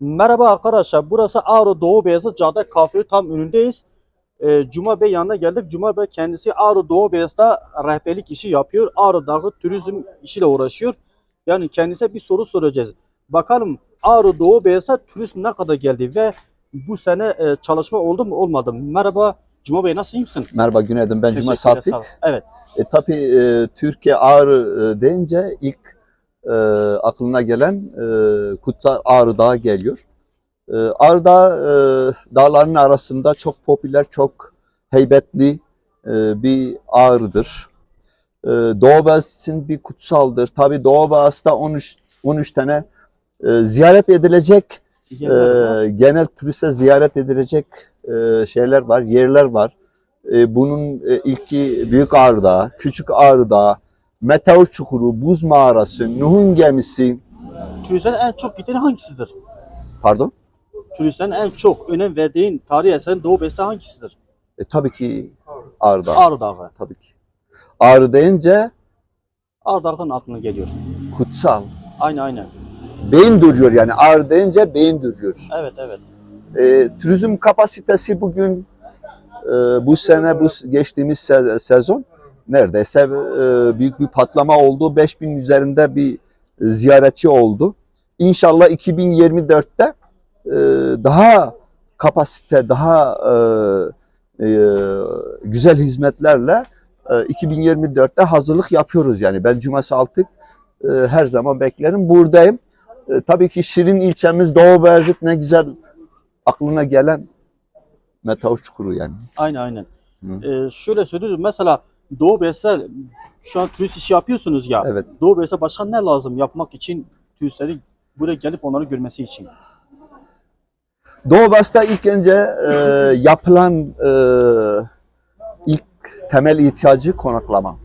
Merhaba arkadaşlar. Burası Ağrı Doğu Beyazıt Cadde Kafe tam önündeyiz. Ee, Cuma Bey yanına geldik. Cuma Bey kendisi Ağrı Doğu Beyazıt'ta rehberlik işi yapıyor. Ağrı Dağı turizm işiyle uğraşıyor. Yani kendisine bir soru soracağız. Bakalım Ağrı Doğu Beyazıt'a turist ne kadar geldi ve bu sene e, çalışma oldu mu olmadı mı? Merhaba Cuma Bey nasıl iyi misin? Merhaba günaydın ben Cuma ol. Evet. E, tabii e, Türkiye Ağrı e, deyince ilk e, aklına gelen e, Kutsal Ağrı Dağı geliyor. E, Ağrı Dağı e, dağlarının arasında çok popüler, çok heybetli e, bir ağrıdır. E, Doğu Beyazıt'ın bir kutsaldır. Tabii Doğu Beyazıt'ta 13, 13 tane e, ziyaret edilecek ee, genel turiste ziyaret edilecek e, şeyler var, yerler var. E, bunun e, ilki Büyük Ağrı Dağı, Küçük Ağrı Dağı, Meteor Çukuru, Buz Mağarası, Nuh'un gemisi, Turistlerin en çok giden hangisidir? pardon. Turistlerin en çok önem verdiğin tarihi eserin Doğu Beyazıt'ta hangisidir? E, tabii ki Ağrı Dağı, Ağrı Dağı. tabii ki. Ağrı deyince Ağrı Dağı'nın aklına geliyor. kutsal. Aynen aynen. Beyin duruyor yani. Ağrı deyince beyin duruyor. Evet evet. E, turizm kapasitesi bugün e, bu sene bu geçtiğimiz se- sezon neredeyse e, büyük bir patlama oldu. 5000 üzerinde bir ziyaretçi oldu. İnşallah 2024'te e, daha kapasite, daha e, e, güzel hizmetlerle e, 2024'te hazırlık yapıyoruz yani. Ben Cuması Altık e, her zaman beklerim. Buradayım. E, tabii ki Şirin ilçemiz Doğu Beyazıt ne güzel aklına gelen meteor çukuru yani. Aynen aynen. Hı. Ee, şöyle söylüyorum mesela Doğu Beyazıt'a şu an turist işi yapıyorsunuz ya. Evet. Doğu Beyazıt'a başka ne lazım yapmak için turistleri buraya gelip onları görmesi için? Doğu Bas'ta ilk önce e, yapılan e, ilk temel ihtiyacı konaklama.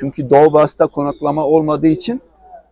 Çünkü Doğu Bas'ta konaklama olmadığı için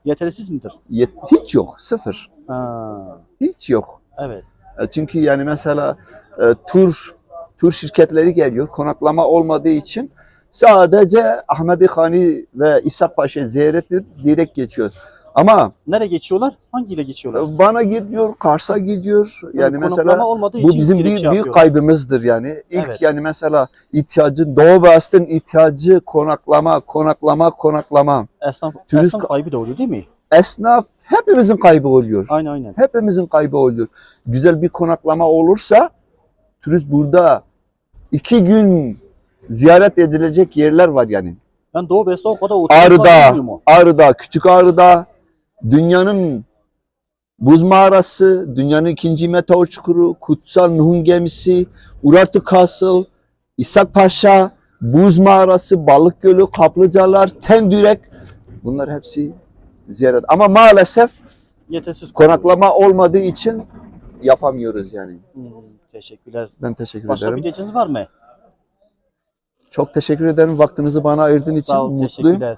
Yetersiz midir? yet- hiç yok, sıfır. Ha, Hiç yok. evet. E, Çünkü yani mesela e, tur tur şirketleri geliyor. Konaklama olmadığı için sadece Ahmedi Hani ve İshak Paşa ziyaret edip direkt geçiyor. Ama Nereye geçiyorlar? Hangiyle geçiyorlar? bana gidiyor, Kars'a gidiyor. Yani konaklama mesela bu bizim bir şey büyük kaybımızdır yani. İlk Evet. yani mesela ihtiyacı Doğu Beyazıt'ın ihtiyacı konaklama, konaklama, konaklama. Esnaf, Turist- esnaf kaybı da oluyor değil mi? Esnaf hepimizin kaybı oluyor. Aynen aynen. hepimizin kaybı oluyor. Güzel bir konaklama olursa turist burada iki gün ziyaret edilecek yerler var yani. Ben Doğu Beyazıt'ta o kadar Ağrı'da. Ağrı'da, Küçük Ağrı'da dünyanın buz mağarası, dünyanın ikinci meteor çukuru, Kutsal Nuh'un gemisi, Urartu Castle, İshak Paşa, buz mağarası, Balık Gölü, Kaplıcalar, Tendürek bunlar hepsi ziyaret. Ama maalesef Yetersiz konaklama olmadığı için yapamıyoruz yani. Hmm, teşekkürler. Ben teşekkür Başka bir ederim. diyeceğiniz var mı? Çok teşekkür ederim vaktinizi bana ayırdığın için Sağ ol, mutluyum. teşekkürler.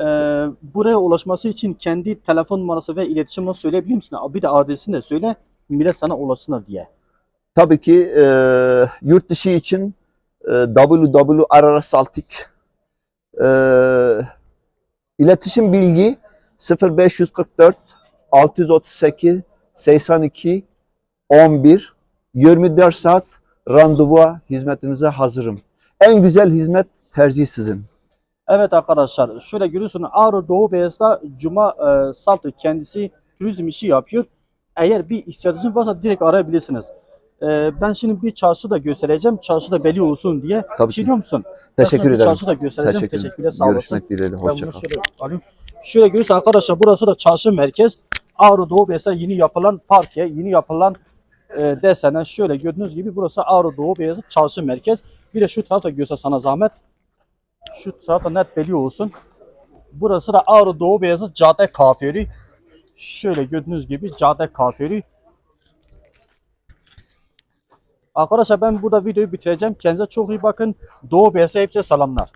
Ee, buraya ulaşması için kendi telefon numarası ve iletişim numarası söyleyebilir misin? Bir de adresini de söyle. Millet sana ulaşsınlar diye. Tabii ki e, yurt dışı için e, www.ararasaltik e, iletişim bilgi 0544 638 82 11 24 saat randevuya hizmetinize hazırım. En güzel hizmet tercih sizin. Evet arkadaşlar şöyle görüyorsunuz Ağrı Doğu Beyaz'da Cuma e, Saltı kendisi turizm işi yapıyor. Eğer bir ihtiyacınız varsa direkt arayabilirsiniz. E, ben şimdi bir çarşı da göstereceğim. Çarşı da belli olsun diye. Tabii ki. diyor musun? Teşekkür ederim. Çarşı da göstereceğim. Teşekkür Teşekkürler sağ olasın. Görüşmek dileğiyle. Ben bunu Hoşça kal. şöyle. Şöyle görüyorsunuz arkadaşlar burası da çarşı merkez. Ağrı Doğu Beyaz'da yeni yapılan parke, yeni yapılan e, desene şöyle gördüğünüz gibi burası Ağrı Doğu Beyazı çarşı merkez. Bir de şu tarafta göster sana zahmet. Şu tarafta net belli olsun. Burası da Ağrı Doğu Beyazı Cadde Kaferi. Şöyle gördüğünüz gibi Cadde Kaferi. Arkadaşlar ben burada videoyu bitireceğim. Kendinize çok iyi bakın. Doğu Beyaz'a hepsi selamlar.